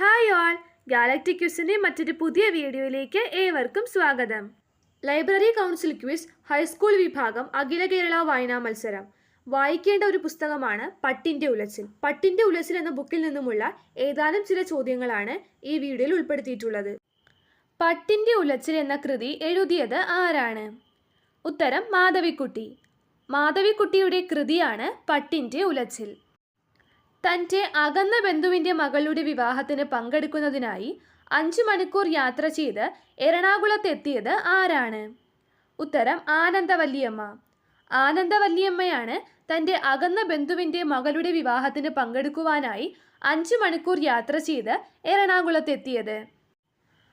Hi all galactic ക്യൂസിന്റെ മറ്റൊരു പുതിയ വീഡിയോയിലേക്ക് ഏവർക്കും സ്വാഗതം. ലൈബ്രറി കൗൺസിൽ ക്വിസ് ഹൈസ്കൂൾ വിഭാഗം അഖില കേരള വായനാ മത്സരം. വായിക്കേണ്ട ഒരു പുസ്തകമാണ് പട്ടിന്റെ ഉലച്ചിൽ. പട്ടിന്റെ ഉലച്ചിൽ എന്ന ബുക്കിൽ നിന്നുമുള്ള ഏതാനും ചില ചോദ്യങ്ങളാണ് ഈ വീഡിയോയിൽ ഉൾപ്പെടുത്തിയിട്ടുള്ളത്. പട്ടിന്റെ ഉലച്ചിൽ എന്ന കൃതി എഴുതിയത് ആരാണ്? ഉത്തരം മാധവിക്കുട്ടി. മാധവിക്കുട്ടിയുടെ കൃതിയാണ് പട്ടിന്റെ ഉലച്ചിൽ. തന്റെ അകന്ന ബന്ധുവിന്റെ മകളുടെ വിവാഹത്തിന് പങ്കെടുക്കുന്നതിനായി അഞ്ചു മണിക്കൂർ യാത്ര ചെയ്ത് എറണാകുളത്തെത്തിയത് ആരാണ്? ഉത്തരം ആനന്ദവല്ലിയമ്മ. ആനന്ദവല്ലിയമ്മയാണ് തന്റെ അകന്ന ബന്ധുവിന്റെ മകളുടെ വിവാഹത്തിന് പങ്കെടുക്കുവാനായി അഞ്ചു മണിക്കൂർ യാത്ര ചെയ്ത് എറണാകുളത്തെത്തിയത്.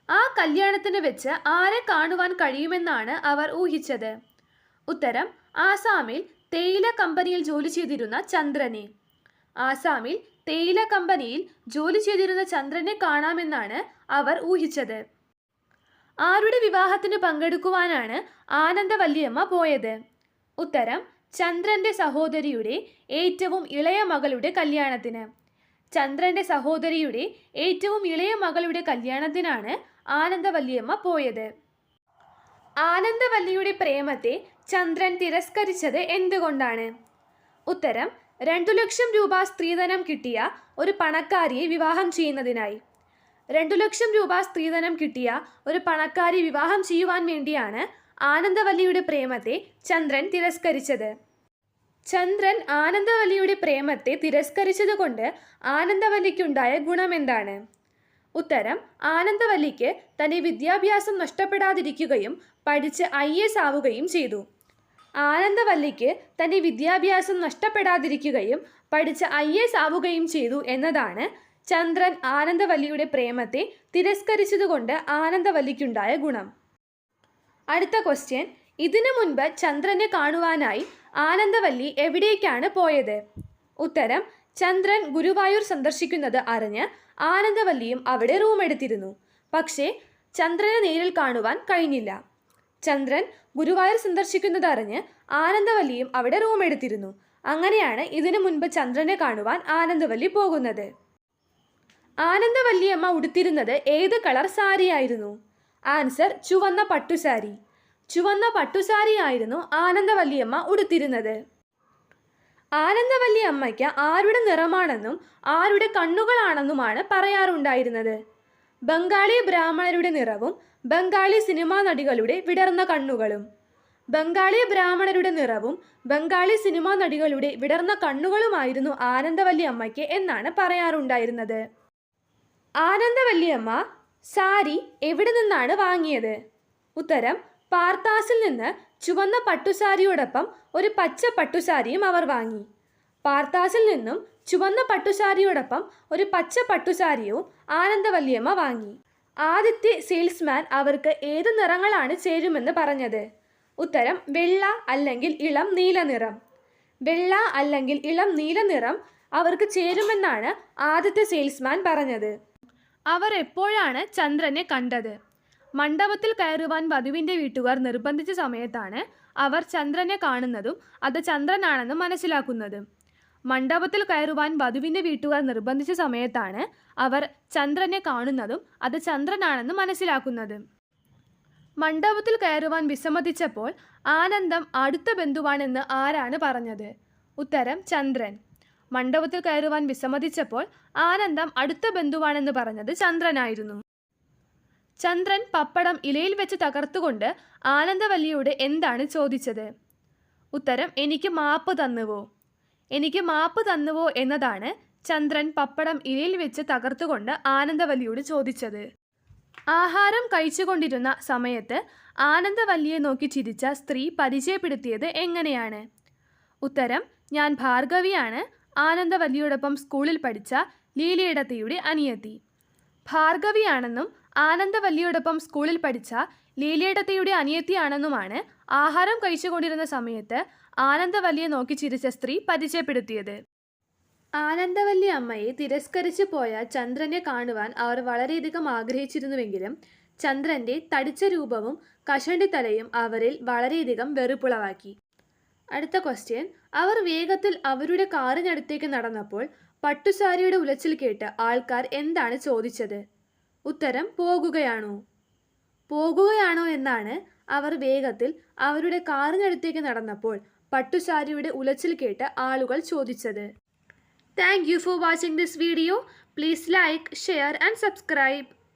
ആ കല്യാണത്തിന് വെച്ച് ആരെ കാണുവാൻ കഴിയുമെന്നാണ് അവർ ഊഹിച്ചത്. ഉത്തരം ആസാമിൽ തേയില കമ്പനിയിൽ ജോലി ചെയ്തിരുന്ന ചന്ദ്രനെ. ആസാമിൽ തേയില കമ്പനിയിൽ ജോലി ചെയ്തിരുന്ന ചന്ദ്രനെ കാണാമെന്നാണ് അവർ ഊഹിച്ചത്. ആരുടെ വിവാഹത്തിന് പങ്കെടുക്കുവാനാണ് ആനന്ദവല്ലിയമ്മ പോയത്? ഉത്തരം ചന്ദ്രന്റെ സഹോദരിയുടെ ഏറ്റവും ഇളയ മകളുടെ കല്യാണത്തിന്. ചന്ദ്രന്റെ സഹോദരിയുടെ ഏറ്റവും ഇളയ മകളുടെ കല്യാണത്തിനാണ് ആനന്ദവല്ലിയമ്മ പോയത്. ആനന്ദവല്ലിയുടെ പ്രേമത്തെ ചന്ദ്രൻ തിരസ്കരിച്ചത് എന്തുകൊണ്ടാണ്? ഉത്തരം രണ്ടു ലക്ഷം രൂപ സ്ത്രീധനം കിട്ടിയ ഒരു പണക്കാരിയെ വിവാഹം ചെയ്യുന്നതിനായി. രണ്ടു ലക്ഷം രൂപ സ്ത്രീധനം കിട്ടിയ ഒരു പണക്കാരി വിവാഹം ചെയ്യുവാൻ വേണ്ടിയാണ് ആനന്ദവല്ലിയുടെ പ്രേമത്തെ ചന്ദ്രൻ തിരസ്കരിച്ചത്. ചന്ദ്രൻ ആനന്ദവല്ലിയുടെ പ്രേമത്തെ തിരസ്കരിച്ചതുകൊണ്ട് ആനന്ദവല്ലിക്കുണ്ടായ ഗുണമെന്താണ് ഉത്തരം ആനന്ദവല്ലിക്ക് തന്റെ വിദ്യാഭ്യാസം നഷ്ടപ്പെടാതിരിക്കുകയും പഠിച്ച് ഐ എസ് ആവുകയും ചെയ്തു. ആനന്ദവല്ലിക്ക് തന്റെ വിദ്യാഭ്യാസം നഷ്ടപ്പെടാതിരിക്കുകയും പഠിച്ച് ഐ എസ് ആവുകയും ചെയ്തു എന്നതാണ് ചന്ദ്രൻ ആനന്ദവല്ലിയുടെ പ്രേമത്തെ തിരസ്കരിച്ചതുകൊണ്ട് ആനന്ദവല്ലിക്കുണ്ടായ ഗുണം. അടുത്ത ക്വസ്റ്റ്യൻ ഇതിനു മുൻപ് ചന്ദ്രനെ കാണുവാനായി ആനന്ദവല്ലി എവിടേക്കാണ് പോയത്? ഉത്തരം ചന്ദ്രൻ ഗുരുവായൂർ സന്ദർശിക്കുന്നത് അറിഞ്ഞ് ആനന്ദവല്ലിയും അവിടെ റൂമെടുത്തിരുന്നു പക്ഷേ ചന്ദ്രനെ നേരിൽ കാണുവാൻ കഴിഞ്ഞില്ല. ചന്ദ്രൻ ഗുരുവായൂർ സന്ദർശിക്കുന്നത് അറിഞ്ഞ് ആനന്ദവല്ലിയും അവിടെ റൂം എടുത്തിരുന്നു. അങ്ങനെയാണ് ഇതിനു മുൻപ് ചന്ദ്രനെ കാണുവാൻ ആനന്ദവല്ലി പോകുന്നത്. ആനന്ദവല്ലിയമ്മ ഉടുത്തിരുന്നത് ഏത് കളർ സാരിയായിരുന്നു ആൻസർ ചുവന്ന പട്ടുസാരി ചുവന്ന പട്ടുസാരിയായിരുന്നു ആനന്ദവല്ലിയമ്മ ഉടുത്തിരുന്നത്. ആനന്ദവല്ലി അമ്മയ്ക്ക് ആരുടെ നിറമാണെന്നും ആരുടെ കണ്ണുകളാണെന്നുമാണ് പറയാറുണ്ടായിരുന്നത്. ബംഗാളി ബ്രാഹ്മണരുടെ നിറവും ബംഗാളി സിനിമാ നടികളുടെ വിടർന്ന കണ്ണുകളും. ബംഗാളി ബ്രാഹ്മണരുടെ നിറവും ബംഗാളി സിനിമാ നടികളുടെ വിടർന്ന കണ്ണുകളുമായിരുന്നു ആനന്ദവല്ലി അമ്മയ്ക്ക് എന്നാണ് പറയാറുണ്ടായിരുന്നത്. ആനന്ദവല്ലിയമ്മ സാരി എവിടെ നിന്നാണ് വാങ്ങിയത്? ഉത്തരം പാർത്താസിൽ നിന്ന് ചുവന്ന പട്ടുസാരിയോടൊപ്പം ഒരു പച്ച പട്ടുസാരിയും അവർ വാങ്ങി. പാർത്താസിൽ നിന്നും ചുവന്ന പട്ടുസാരിയോടൊപ്പം ഒരു പച്ച പട്ടുസാരിയും ആനന്ദവല്യമ്മ വാങ്ങി. ആദ്യത്തെ സെയിൽസ്മാൻ അവർക്ക് ഏത് നിറങ്ങളാണ് ചേരുമെന്ന് പറഞ്ഞത്? ഉത്തരം വെള്ള അല്ലെങ്കിൽ ഇളം നീല നിറം. വെള്ള അല്ലെങ്കിൽ ഇളം നീല നിറം അവർക്ക് ചേരുമെന്നാണ് ആദ്യത്തെ സെയിൽസ്മാൻ പറഞ്ഞത്. അവർ എപ്പോഴാണ് ചന്ദ്രനെ കണ്ടത്? മണ്ഡപത്തിൽ കയറുവാൻ വധുവിന്റെ വീട്ടുകാർ നിർബന്ധിച്ച സമയത്താണ് അവർ ചന്ദ്രനെ കാണുന്നതും അത് ചന്ദ്രനാണെന്ന് മനസ്സിലാക്കുന്നതും. മണ്ഡപത്തിൽ കയറുവാൻ വധുവിന്റെ വീട്ടുകാർ നിർബന്ധിച്ച സമയത്താണ് അവർ ചന്ദ്രനെ കാണുന്നതും അത് ചന്ദ്രനാണെന്ന് മനസ്സിലാക്കുന്നതും. മണ്ഡപത്തിൽ കയറുവാൻ വിസമ്മതിച്ചപ്പോൾ ആനന്ദം അടുത്ത ബന്ധുവാണെന്ന് ആരാണ് പറഞ്ഞത്? ഉത്തരം ചന്ദ്രൻ. മണ്ഡപത്തിൽ കയറുവാൻ വിസമ്മതിച്ചപ്പോൾ ആനന്ദം അടുത്ത ബന്ധുവാണെന്ന് പറഞ്ഞത് ചന്ദ്രനായിരുന്നു. ചന്ദ്രൻ പപ്പടം ഇലയിൽ വെച്ച് തകർത്തുകൊണ്ട് ആനന്ദവല്ലിയോട് എന്താണ് ചോദിച്ചത്? ഉത്തരം എനിക്ക് മാപ്പ് തന്നുവോ? എനിക്ക് മാപ്പ് തന്നുവോ എന്നതാണ് ചന്ദ്രൻ പപ്പടം ഇലയിൽ വെച്ച് തകർത്തുകൊണ്ട് ആനന്ദവല്ലിയോട് ചോദിച്ചത്. ആഹാരം കഴിച്ചുകൊണ്ടിരുന്ന സമയത്ത് ആനന്ദവല്ലിയെ നോക്കി ചിരിച്ച സ്ത്രീ പരിചയപ്പെടുത്തിയത് എങ്ങനെയാണ്? ഉത്തരം ഞാൻ ഭാർഗവിയാണ് ആനന്ദവല്ലിയോടൊപ്പം സ്കൂളിൽ പഠിച്ച ലീലയിടത്തിയുടെ അനിയത്തി. ഭാർഗവിയാണെന്നും ആനന്ദവല്ലിയോടൊപ്പം സ്കൂളിൽ പഠിച്ച ലീലയിടത്തിയുടെ അനിയത്തിയാണെന്നുമാണ് ആഹാരം കഴിച്ചുകൊണ്ടിരുന്ന സമയത്ത് ആനന്ദവല്ലിയെ നോക്കി ചിരിച്ച സ്ത്രീ പരിചയപ്പെടുത്തിയത്. ആനന്ദവല്ലി അമ്മയെ തിരസ്കരിച്ചു പോയ ചന്ദ്രനെ കാണുവാൻ അവർ വളരെയധികം ആഗ്രഹിച്ചിരുന്നുവെങ്കിലും ചന്ദ്രന്റെ തടിച്ച രൂപവും കഷണ്ടി തലയും അവരിൽ വളരെയധികം വെറുപ്പുളവാക്കി. അടുത്ത ക്വസ്റ്റ്യൻ അവർ വേഗത്തിൽ അവരുടെ കാറിനടുത്തേക്ക് നടന്നപ്പോൾ പട്ടുസാരിയുടെ ഉലച്ചിൽ കേട്ട് ആൾക്കാർ എന്താണ് ചോദിച്ചത്? ഉത്തരം പോകുകയാണോ? പോകുകയാണോ എന്നാണ് അവർ വേഗത്തിൽ അവരുടെ കാറിനടുത്തേക്ക് നടന്നപ്പോൾ പട്ടുസാരിയുടെ ഉലച്ചിൽ കേട്ട് ആളുകൾ ചോദിച്ചത്. Thank you for watching this video please like share and subscribe